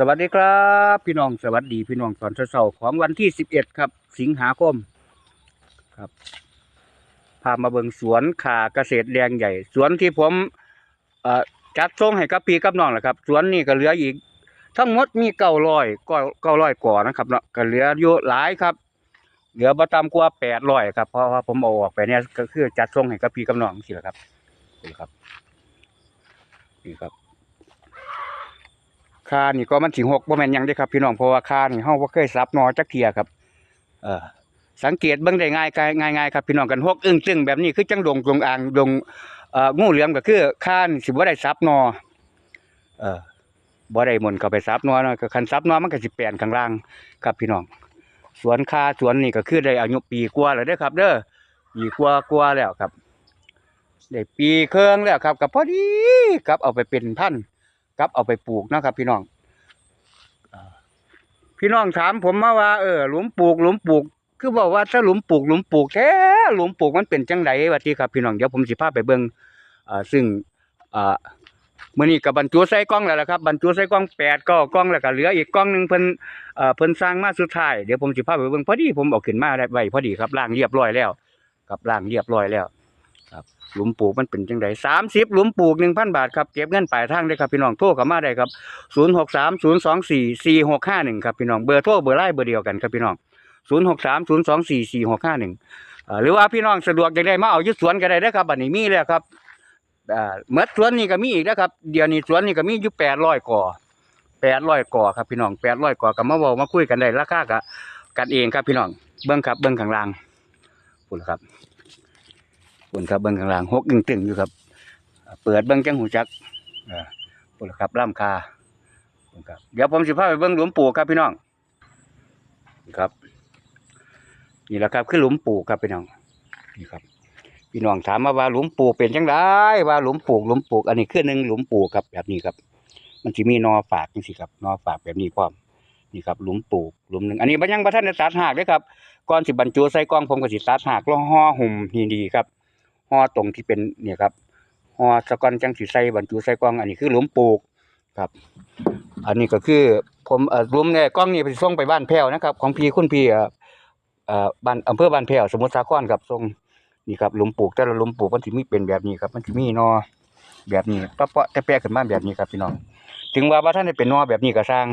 สวัสดีครับ พี่น้องสวัสดีพี่น้องตอนเช้าๆของวันที่สิบเอ็ดครับ สิงหาคมครับพามาเบิงสวนขาเกษตรแดงใหญ่ สวนที่ผมเอ่อจัดส่งให้กับพี่กับน้องแหละครับ สวนนี่ก็เหลืออีก ทั้งหมดมีเก้าร้อยก็เก้าร้อยก่อนะครับเนาะก็เหลืออยู่หลายครับ เหลือบ่ต่ำกว่าแปดร้อยครับเพราะว่าผมเอาออกไปเนี่ยก็คือจัดส่งให้กับพี่กับน้องสิแหละครับนี่ครับนี่ครับ คานี่ก็มันสิหกบ่แม่นยังเด้ครับพี่น้องเพราะว่าคานี่เฮาบ่เคยสับนอจักเทียครับ เออสังเกตเบิ่งได้ง่ายง่ายง่ายครับพี่น้องกันหกอึ้งตึงแบบนี้คือจังดงจงอ่างดงเอ่องูเหลือมก็คือคานสิบ่ได้สับนอเออบ่ได้มนเข้าไปสับนอเนาะก็คันสับนอมันก็สิแปลนข้างล่างครับพี่น้อง สวนคาสวนนี่ก็คือได้อายุปีกว่าแล้วเด้อครับ เด้อปีกว่ากว่าแล้วครับได้ปีเครึ่องแล้วครับก็พอดีครับเอาไปเป็นพันธุ์ กับเอาไปปลูกนะครับ พี่น้องอ่าพี่น้องถามผมมาว่าเออหลุมปลูกหลุมปลูก คือบอกว่าถ้าหลุมปลูกหลุมปลูกแท้หลุมปลูกมันเป็นจังไดวะที่ครับพี่น้องเดี๋ยวผมสิพาไปเบิ่งอ่าซึ่งอ่ามื้อนี้ก็บรรจุใส่กล่องแล้วล่ะครับบรรจุใส่กล่อง8ก็กล่องแล้วก็เหลืออีกกล่องหนึงเพิ่นเอ่อเพิ่นสร้างมาสุดท้ายเดี๋ยวผมสิพาไปเบิ่งพอดีผมเอาขึ้นมาได้ไว้พอดีครับล้างเรียบร้อยแล้วครับล้างเรียบร้อยแล้ว ครับ หลุมปลูกมันเป็นจังไดสามสิบหลุมปลูกหนึ่งพันบาทครับเก็บเงินปลายทางได้ครับพี่น้องโทรเข้ามาได้ครับศูนย์หกสามศูนย์สองสี่สี่หกห้าหนึ่งครับพี่น้องเบอร์โทรเบอร์ไลน์เบอร์เดียวกันครับพี่น้องศูนย์หกสามศูนย์สองสี่สี่หกห้าหนึ่งหรือว่าพี่น้องสะดวกอยากได้มาเอายึดสวนก็ได้เด้ครับบัดนี้มีแล้วครับเมื่อสวนนี่ก็มีอีกนะครับ เดี๋ยวนี้สวนนี่ก็มีอยู่แปดร้อยก่อแปดร้อยก่อครับพี่น้องแปดร้อยก่อกับมาบอกมาคุยกันได้ราคากับกันเองครับพี่น้องเบิ้งครับเบิ้งข้างล่างพูดแล้วครับ บนครับเบิ้งข้างล่างหกตึงตึงๆอยู่ครับ เปิดเบิ้งจังหูจักปุ่นครับล่ำคาปุ่นครับเดี๋ยวผมสิพาไปเบิ้งหลุมปู่ครับพี่น้องนี่ครับนี่แหละครับคือหลุมปู่ครับพี่น้องนี่ครับ พี่น้องถามมาว่าหลุมปู่เป็นจังไดว่าหลุมปู่หลุมปู่อันนี้คือหนึ่งหลุมปู่ครับแบบนี้ครับ มันจะมีนอฝากจังสิครับนอฝากแบบนี้พร้อมนี่ครับหลุมปู่หลุมหนึ่งอันนี้บ่ยังบ่ทันได้ตัดหากเด้อครับก่อนสิบรรจุใส่กล่องผมก็สิตัดหากแล้วห่อหุ้มดีๆครับ ห่อตรงที่เป็นเนี่ยครับห่อสะกอนจังสีใส่บรรจุใส่กล่อง อันนี้คือหลุมปลูกครับ อันนี้ก็คือผมเอ่อหลุมเนี่ยกล่องนี้ไปส่งไปบ้านแพ้วนะครับ ของพี่คุณพี่เอ่อเอ่อบ้านอำเภอบ้านแพ้วสมุทรสาครครับส่งนี่ครับหลุมปลูกแต่ละหลุมปลูกมันสิมีเป็นแบบนี้ครับ มันสิมีนอแบบนี้ปะปะแต่แปะขึ้นมาแบบนี้ครับพี่น้อง ถึงว่าว่าท่านได้เป็นนอแบบนี้ก็สร้าง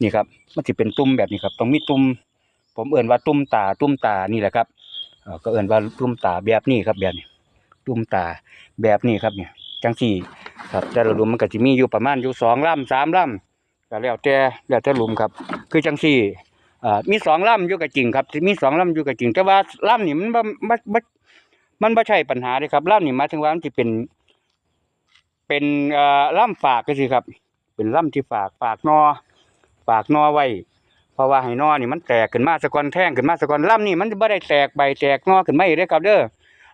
นี่ครับ มันสิเป็นตุ่มแบบนี้ครับต้องมีตุ่มผมเอิ่นว่าตุ่มตาตุ่มตานี่แหละครับเอ่อก็เอิ่นว่าตุ่มตาแบบนี้ครับแบบนี้ ตุ่มตาแบบนี้ครับเนี่ยจังสี่ครับแต่ละหลุมมันก็จะมีอยู่ประมาณอยู่สองลำสามลำก็แล้วแต่แล้วแต่หลุมครับ คือจังสี่อ่ามีสองลำอยู่กับจริงครับมีสองลำอยู่กับจริง แต่ว่าลำนี่มันบ่บ่บ่มันไม่ใช่ปัญหาเลยครับลำนี่มาถึงว่ามันจะเป็น เป็นเอ่อลำฝากก็สิครับ เป็นล่ำที่ฝากฝากนอ ฝากนอไว้เพราะว่าให้นอนี่มันแตกขึ้นมาสะกอนแท่งขึ้นมาสะกอนล่ำนี่มันจะไม่ได้แตกใบแตกนอขึ้นมาอีกเด้ครับเด้อ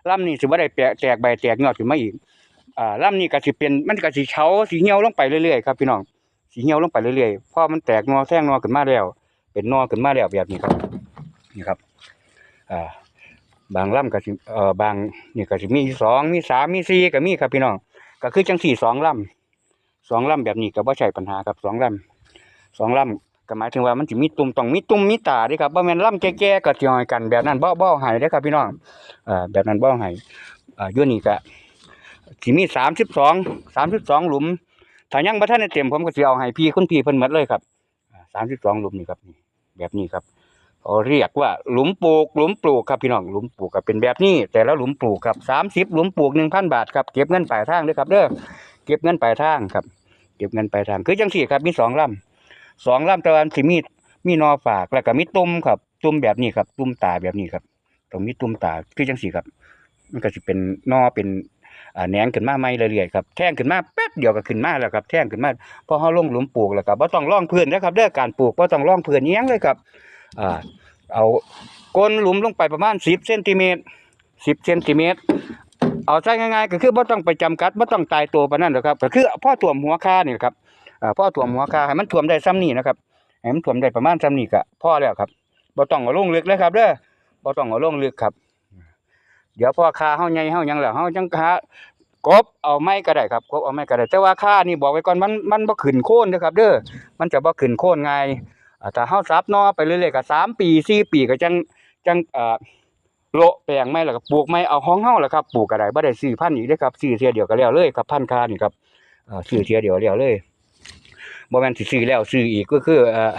ลำนี่สิบ่าได้แตกแตกใบแตกยอดขึ้นมาอีกอ่าลำนี่ก็สิเป็นมันก็สิเฉาสิเหี่ยวลงไปเรื่อยๆครับพี่น้องสิเหี่ยวลงไปเรื่อยๆพอมันแตกนอแท่งนอขึ้นมาแล้ว เป็นนอขึ้นมาแล้วแบบนี้ครับนี่ครับอ่าบางลำก็สิเอ่อบางนี่ก็สิมีสองมีสามมีสี่ก็มีครับพี่น้องก็คือจังสี่สองลำสองลำแบบนี้ก็บ่ใช่ปัญหาครับสองลำสองลำ ก็หมายถึงว่ามันสิมีตุ่มต้องมีตุ่มมีตาเด้ครับบ่แม่นลำแก่ๆก็สิหอยกันแบบนั้นบ่บ่ให้เด้ครับพี่น้องอ่าแบบนั้นบ่ให้อ่าอยู่นี่ก็สิมีสามสิบสองสามสิบสองหลุมถ้ายังบ่ทันได้เต็มผมก็สิเอาให้พี่คุณพี่เพิ่นหมดเลยครับสามสิบสองหลุมนี่ครับนี่แบบนี้ครับเขาเรียกว่าหลุมปลูก หลุมปลูกครับพี่น้องหลุมปลูกก็เป็นแบบนี้ แต่ละหลุมปลูกครับสามสิบหลุมปลูกหนึ่งพันบาทครับเก็บเงินปลายทางเด้อครับเด้อเก็บเงินปลายทางครับ เก็บเงินปลายทางคือจังสี่ครับมีสองลำ สองลำแต่ว่าสิมีมีนอฝากแล้วก็มีตุ่มครับตุ่มแบบนี้ครับ ตุ่มตาแบบนี้ครับตรงนี้ตุ่มตาคือจังสีครับ มันก็สิเป็นนอเป็นแหนงขึ้นมาใหม่เรื่อยๆครับแท่งขึ้นมาแป๊บเดียวก็ขึ้นมาแล้วครับแท่งขึ้นมาพอเฮาลงหลุมปลูกแล้วก็บ่ต้องร่องพื้นนะครับเด้อการปลูกบ่ต้องร่องพื้นอิหยังเลยครับอ่าเอาก้นหลุมลงไปประมาณ10เซนติเมตร10เซนติเมตรเอาใช้ง่ายๆ ก็คือบ่ต้องไปจำกัดบ่ต้องตายตัวปนนั้นหรอกครับก็คือพ่อท่วหัวคานี่ครับ พ่อท่วมหัวคาให้มันท่วมได้ซ้ำนี่นะครับให้มันท่วมได้ประมาณซ้ำนี่ก็พอแล้วครับบ่ต้องเอาลงลึกเลยครับเด้อบ่ต้องเอาลงลึกครับ เดี๋ยวพอคาเฮาใหญ่เฮาหยังแล้วเฮาจังหากบเอาไม้ก็ได้ครับกบเอาไม้ก็ได้แต่ว่าค่านี่บอกไว้ก่อนมันมันบ่ขึ้นโค่นเด้อครับ เด้อมันจะบ่ขึ้นโค่นง่ายอ่าถ้าเฮาซับหนอไปเรื่อยๆก็สามปีสี่ปีก็จังจังเอ่อโละแปลงไม้แล้วก็ปลูกไม้เอาของเฮาแหละครับปลูกก็ได้บ่ได้ซื้อพันธุ์อีกเด้อครับซื้อเทียเดียวก็แล้วเลยครับพันธุ์ค่านี่ครับเอ่อซื้อเทียเดียวแล้วเลย บ่แม่นสิซื้อแล้วซื้ออีกก็คือเอ่อ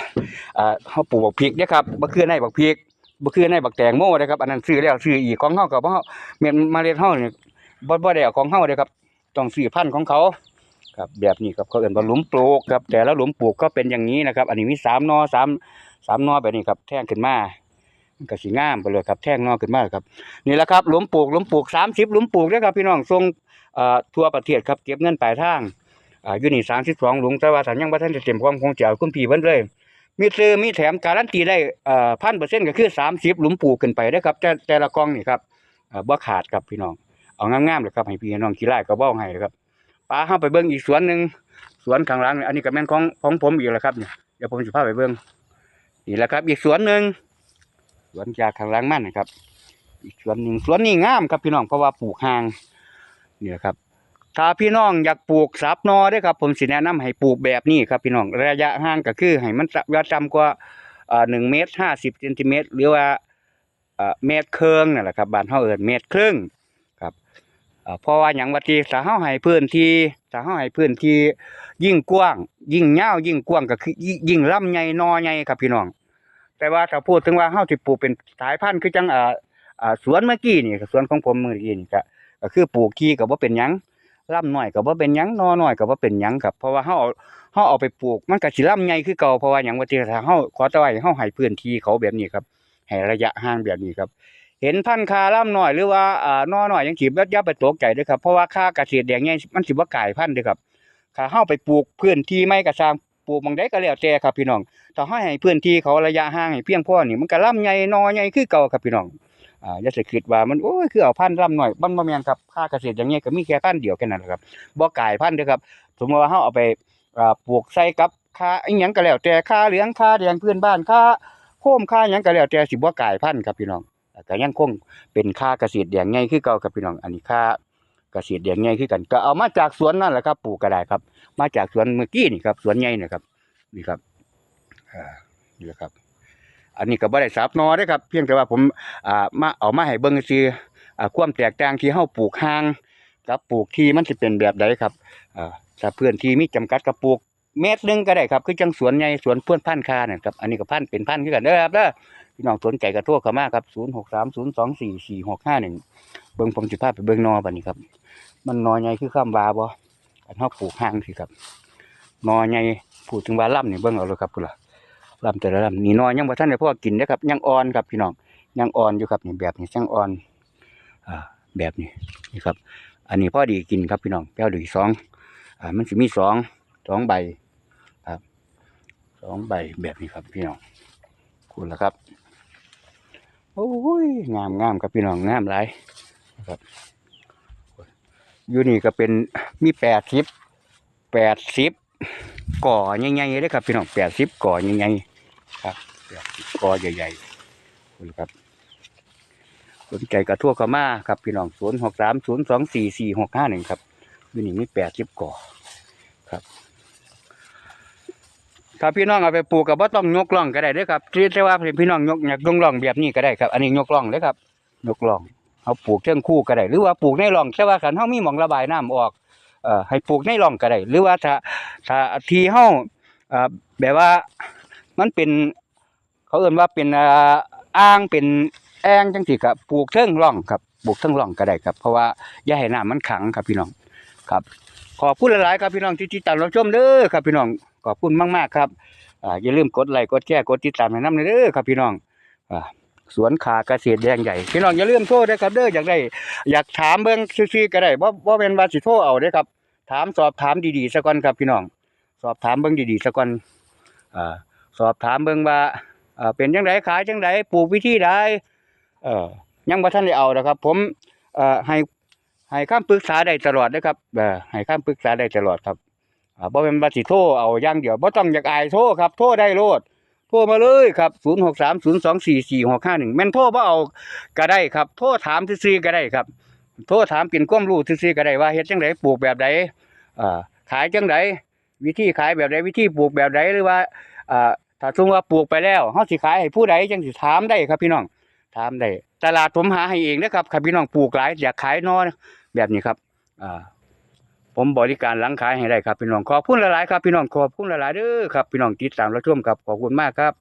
เอ่อเฮาปลูกบักพริกเด้อครับบ่คือในบักพริกบ่คือในบักแตงโมเด้อครับ อันนั้นซื้อแล้วซื้ออีกของเฮาก็บ่เฮาเม็ดเมล็ดเฮานี่บ่บ่ได้เอาของเฮาเด้ครับต้องซื้อพันธุ์ของเขาครับแบบนี้ครับเขาเอิ้นว่าหลุมปลูกครับแต่ละหลุมปลูกก็เป็นอย่างนี้นะครับ อันนี้มีสามนอสามสามนอแบบนี้ครับ แท่งขึ้นมามันก็สิงามไปเลยครับ แท่งนอขึ้นมาครับนี่แหละครับหลุมปลูกหลุมปลูกสามสิบหลุมปลูกเด้อครับพี่น้องส่งอ่อทั่วประเทศครับเก็บเงินปลายทาง อ่าอยู่นี่สามสิบสองหลุมแต่ว่าถ้ายังบ่ทันได้เต็มความคงจะเอาคุณพี่เพิ่นเลย มีซื้อมีแถมการันตีได้อ่อพันเปอร์เซ็นต์ก็คือสามสิบหลุมปลูกขึ้นไปเด้ครับ แต่แต่ละกล่องนี่ครับอ่อบ่ขาดครับพี่น้องเอางามๆเลยครับให้พี่น้องขี้ไล่ก็บ่ให้เลยครับป้าเฮาไปเบิ่งอีกสวนหนึ่งสวนข้างหลังอันนี้ก็แม่นของของผมอีกแล้วครับเนี่ยเดี๋ยวผมสิพาไปเบิ่งนี่แหละครับ อีกสวนหนึ่งสวนจากข้างหลังมั่นนะครับ อีกสวนหนึ่งสวนนี้งามครับพี่น้องเพราะว่าปลูกห่างนี่แหละครับ ถ้าพี่น้องอยากปลูกสับนอเด้ครับ ผมสิแนะนำให้ปลูกแบบนี้ครับพี่น้องระยะห่างก็คือให้มันอย่าต่ำกว่าเอ่อ1เมตร50เซนติเมตรหรือว่าเมตรครึ่งนั่นแหละครับบานเฮาเอิ้นเมตรครึ่งอ่าเพราะว่าหยังว่าที่ถ้าเฮาให้พื้นที่ถ้าเฮาให้พื้นที่ยิ่งกว้าง ยิ่งยาวยิ่งกว้างก็คือยิ่งยิ่งลำใหญ่นอใหญ่ครับพี่น้อง แต่ว่าถ้าพูดถึงว่าเฮาสิปลูกเป็นสายพันธุ์คือจังสวนเมื่อกี้นี่สวนของผมเมื่อกี้นี่ก็คือปลูกที่ก็บ่เป็นยัง ล่ำน้อยก็บ่เป็นหยังนอหน้อยก็บ่เป็นหยังครับเพราะว่าเฮาเอาเฮาเอาไปปลูกมันก็สิลำใหญ่คือเก่าเพราะว่าหยังว่าที่ถ้าเฮาขอแต่ว่าให้เฮาให้พื้นที่เขาแบบนี้ครับให้ระยะห่างแบบนี้ครับ เห็นพันธุ์คาล่ำน้อยหรือว่าอ่านอหน้อยยังสิบ่อย่าไปตกใจเด้อครับเพราะว่าค่าเกษตรแดงใหญ่มันสิบ่กลายพันธุ์เด้อครับถ้าเฮาไปปลูกพื้นที่ไม่ก็สร้างปลูกหม่องใดก็แล้วแต่ครับพี่น้องถ้าเฮาให้พื้นที่เขาระยะห่างให้เพียงพอนี่มันก็ล่ำใหญ่นอใหญ่คือเก่าครับพี่น้อง อ่าอย่าสิคิดว่ามันโอ้ยคือเอาพันธุ์ล่ำหน้อยมันบ่แม่นครับค่าเกษตรอย่างเงี้ยก็มีแค่พันธุ์เดียวแค่นั้นแหละครับบ่กลายพันธุ์เด้อครับ สมมติว่าเฮาเอาไปอ่าปลูกใส่กับค่าอีหยังก็แล้วแต่ค่าเหลืองค่าแดงพื้นบ้านค่าโคมค่าหยังก็แล้วแต่สิบ่กลายพันธุ์ครับพี่น้องก็ยังคงเป็นค่าเกษตรแดงใหญ่คือเก่าครับพี่น้องอันนี้ค่าเกษตรแดงใหญ่คือกัน ก็เอามาจากสวนนั่นแหละครับปลูกก็ได้ครับ มาจากสวนเมื่อกี้นี่ครับสวนใหญ่นี่ครับนี่ครับอ่านี่แหละครับ อันนี้ก็บ่ได้สับนอเด้ครับ เพียงแต่ว่าผมอ่ามาเอามาให้เบิ่งซื่ออ่าความแตกต่างที่เฮาปลูกห่าง กับปลูกที่มันสิเป็นแบบใดครับอ่าถ้าพื้นที่มีจำกัดก็ปลูกเมตรหนึงก็ได้ครับคือจังสวนใหญ่สวนเพื่อนพันธุ์คาเนี่ยครับอันนี้ก็พันธุ์เป็นพันธุ์คือกันเด้อครับเด้อพี่น้องสนใจกระโทรเข้ามาครับ0 6 3 0 2 4 4 6 5 1เบิ่งผมสิพาไปเบิ่งนอบัดนี้ครับ มันนอใหญ่คือคำว่าบ่อันเฮาปลูกห่างสิครับนอใหญ่พูดถึงวาลำนี่ยเบิ่งเอาเลยครับพุ่นล่ะ ลำแต่ละลำนี่นอยังบ่ทันได้พอกินเด้ครับ ยังอ่อนครับพี่น้องยังอ่อนอยู่ครับนี่แบบนี้ยังอ่อนอ่าแบบนี้นี่ครับ อันนี้พ่อดีกินครับพี่น้องแก้วดีสองอ่ามันสิมีสองสองใบครับสองใบแบบนี้ครับพี่น้องคุณละครับโอ้ยงามงามครับพี่น้องงามหลายนะครับอยู่นี่ก็เป็นมีแปดสิบแปดสิบก่อใหญ่ๆเลยครับพี่น้องแปดสิบก่อใหญ่ๆ ครับแปดสิบกอใหญ่ๆคุณครับ สนใจกระทั่วเข้ามาครับ พี่น้องศูนย์หกสามศูนย์สองสี่สี่หกห้าหนึ่งครับอยู่นี่มีแปดสิบกอครับถ้าพี่น้องเอาไปปลูกก็บ่าต้องยกล่องก็ได้ด้อครับที่แต่ว่าพี่น้องยกยกยกล่องแบบนี้ก็ได้ครับ อันนี้ยกล่องเด้อครับ ยกล่องเอาปลูกเชิงคู่ก็ได้หรือว่าปลูกในร่องแต่ว่าคันเฮามีหม่องระบายน้ำออกเอ่อให้ปลูกในร่องก็ได้หรือว่าถ้าถ้าที่เฮาเอ่อแบบว่า มันเป็น เขาเอิ้นว่าเป็นอ่างเป็นแองจังซี่ครับปลูกเทิงร่องครับปลูกเทิงร่องก็ได้ครับ เพราะว่าอย่าให้น้ำมันขังครับพี่น้องครับ ขอบคุณหลายๆครับพี่น้องที่ติดตามรับชมเด้อครับพี่น้องขอบคุณมากๆครับอ่าอย่าลืมกดไลค์กดแชร์กดติดตามให้นำเด้อครับพี่น้องอ่าสวนขาเกษตรแดงใหญ่พี่น้องอย่าลืมโทรเด้ครับเด้ออยากได้ อยากถามเบิ่งซื่อๆก็ได้บ่บ่เป็นว่าสิโทเอาเด้อครับ ถามสอบถามดีๆซะก่อนครับพี่น้อง สอบถามเบิ่งดีๆซะก่อนอ่า สอบถามเบิ่งว่าเป็นจังไดขายจังไดปลูกวิธีใดเอ่อยังบ่ทันได้เอานะครับ ผมเอ่อให้ให้คำปรึกษาได้ตลอดเด้อครับเอ่อให้คำปรึกษาได้ตลอดครับอ่าบ่เป็นว่าสิโทรเอาอย่างเดียวบ่ต้องอยากอายโทรครับโทรได้โลดโทรมาเลยครับ0630244651แม่นโทรบ่เอาก็ได้ครับ โทรถามซื่อๆก็ได้ครับ โทรถามเป็นความรู้ซื่อๆก็ได้ว่าเฮ็ดจังไดปลูกแบบใดเอ่อขายจังไดวิธีขายแบบใดวิธีปลูกแบบใดหรือว่า อ่อถ้าสมมติว่าปลูกไปแล้วเฮาสิขายให้ผู้ใดจังสิถามได้ครับพี่น้องถามได้ตลาดผมหาให้เองนะครับครับพี่น้องปลูกหลายอยากขายน้อแบบนี้ครับอ่าผมบริการหลังขายให้ได้ครับพี่น้องขอบคุณหลายๆครับพี่น้องขอบคุณหลายๆเด้อครับพี่น้องติดตามรับชมครับขอบคุณมากครับ